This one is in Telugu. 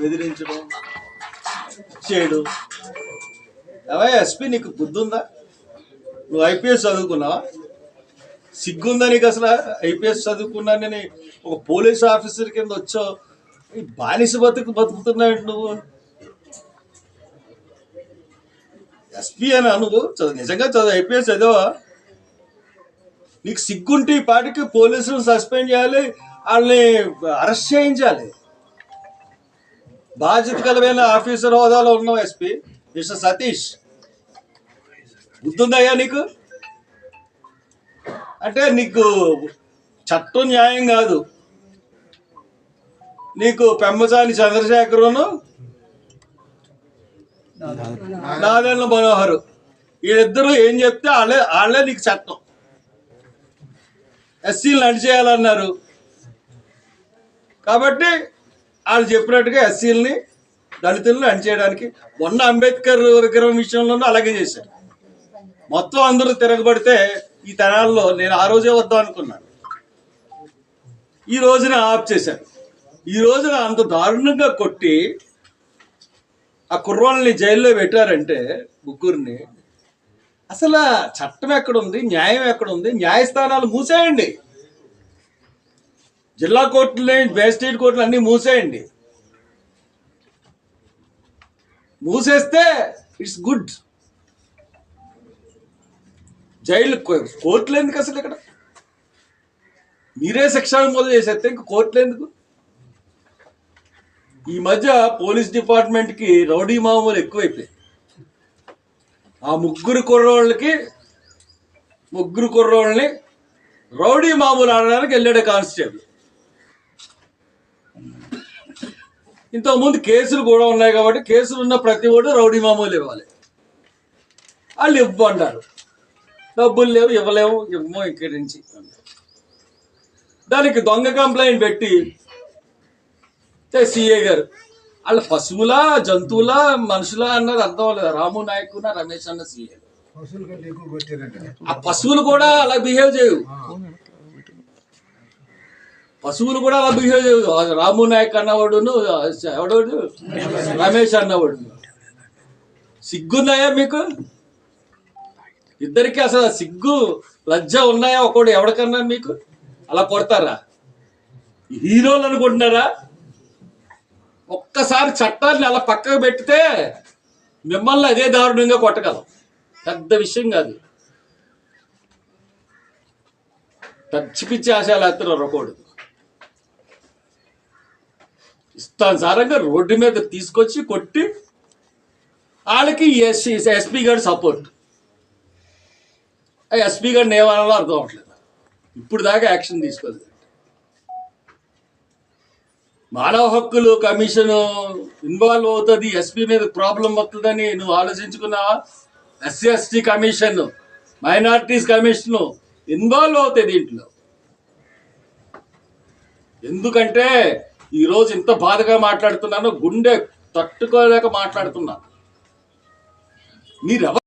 బెదిరించడం చేయడు. అవే ఎస్పీ నీకు బుద్ధి నువ్వు ఐపీఎస్ చదువుకున్నావా? సిగ్గుందా నీకు అసలు ఐపీఎస్ చదువుకున్నానని ఒక పోలీస్ ఆఫీసర్ కింద వచ్చావు. ఈ బానిస బతుకు బతుకుతున్నావు నువ్వు? ఎస్పీ అని నువ్వు? చదువు నిజంగా చదువు ఐపీఎస్ చదివా నీకు సిగ్గుంటే ఈ పాటికి పోలీసులు సస్పెండ్ చేయాలి వాళ్ళని అరెస్ట్ చేయించాలి. బాధ్యత కలమైన ఆఫీసర్ హోదాలో ఉన్నావు ఎస్పీ. మిస్టర్ సతీష్ గుర్తుందయ్యా నీకు? అంటే నీకు చట్టం న్యాయం కాదు. నీకు పెమ్మసాని చంద్రశేఖరును నాదన్న మనోహర్. వీళ్ళిద్దరూ ఏం చెప్తే వాళ్ళే వాళ్ళే నీకు చట్టం. ఎస్సీలు నడిచేయాలన్నారు. కాబట్టి వాళ్ళు చెప్పినట్టుగా ఎస్సీలని దళితులను అణిచేయడానికి మొన్న అంబేద్కర్ విగ్రహం విషయంలోనూ అలాగే చేశారు. మొత్తం అందరూ తిరగబడితే ఈ తరాల్లో నేను ఆ రోజే వద్దాం అనుకున్నాను. ఈ రోజున ఆఫ్ చేశారు. ఈ రోజున అంత దారుణంగా కొట్టి ఆ కుర్రోళ్ళని జైల్లో పెట్టారంటే ముగ్గురిని అసలు చట్టం ఎక్కడుంది న్యాయం ఎక్కడుంది న్యాయస్థానాలు మూసేయండి. జిల్లా కోర్టులు మేజిస్ట్రేట్ కోర్టులు అన్నీ మూసేయండి. మూసేస్తే ఇట్స్ గుడ్. జైలు కోర్టులు ఎందుకు అసలు ఇక్కడ? మీరే శిక్షణ మొదలు చేసేస్తే ఇంక కోర్టులు ఎందుకు? ఈ మధ్య పోలీస్ డిపార్ట్మెంట్కి రౌడీ మామూలు ఎక్కువైపోయాయి. ఆ ముగ్గురు కుర్రోళ్ళకి ముగ్గురు కుర్రోళ్ళని రౌడీ మామూలు ఆడడానికి వెళ్ళాడు కానిస్టేబుల్. ఇంతకుముందు కేసులు కూడా ఉన్నాయి కాబట్టి కేసులు ఉన్న ప్రతి ఒడు రౌడీ మామూలు ఇవ్వాలి. వాళ్ళు ఇవ్వన్నారు. డబ్బులు లేవు ఇవ్వలేము ఇవ్వము ఇక్కడి నుంచి దానికి దొంగ కంప్లైంట్ పెట్టి సిఏ గారు వాళ్ళ పశువులా జంతువులా మనుషులా అన్నది అర్థం అవ్వలేదు. రాము నాయకున రమేష్ అన్న సీఏ. ఆ పశువులు కూడా అలా బిహేవ్ చేయవు. పశువులు కూడా అలా బిహేవ్ చేయవు రాము నాయక్ అన్నవాడును ఎవడోడు? రమేష్ అన్నవాడు. సిగ్గున్నాయా మీకు? ఇద్దరికి అసలు సిగ్గు లజ్జ ఉన్నాయా ఒకడు ఎవడికన్నా మీకు? అలా కొడతారా? హీరోలు అనుకుంటున్నారా? ఒక్కసారి చట్టాన్ని అలా పక్కకు పెడితే మిమ్మల్ని అదే దారుణంగా కొట్టగలం. పెద్ద విషయం కాదు. పిచ్చి పిచ్చి ఆశలు వేస్తున్నారు ఒకడు. ఇష్టానుసారంగా రోడ్డు మీద తీసుకొచ్చి కొట్టి వాళ్ళకి ఎస్సీ ఎస్పీ గారి సపోర్ట్ ఎస్పీ గారిని ఏమనాలో అర్థం అవట్లేదు ఇప్పుడు దాకా యాక్షన్ తీసుకోలేదు. మానవ హక్కులు కమిషన్ ఇన్వాల్వ్ అవుతుంది ఎస్పీ మీద ప్రాబ్లం వస్తుందని నువ్వు ఆలోచించుకున్నావా? SC ST commission minorities commission involve అవుతాయి దీంట్లో. ఎందుకంటే ఈరోజు ఇంత బాధగా మాట్లాడుతున్నాను గుండె తట్టుకోలేక మాట్లాడుతున్నాను మీరెవరు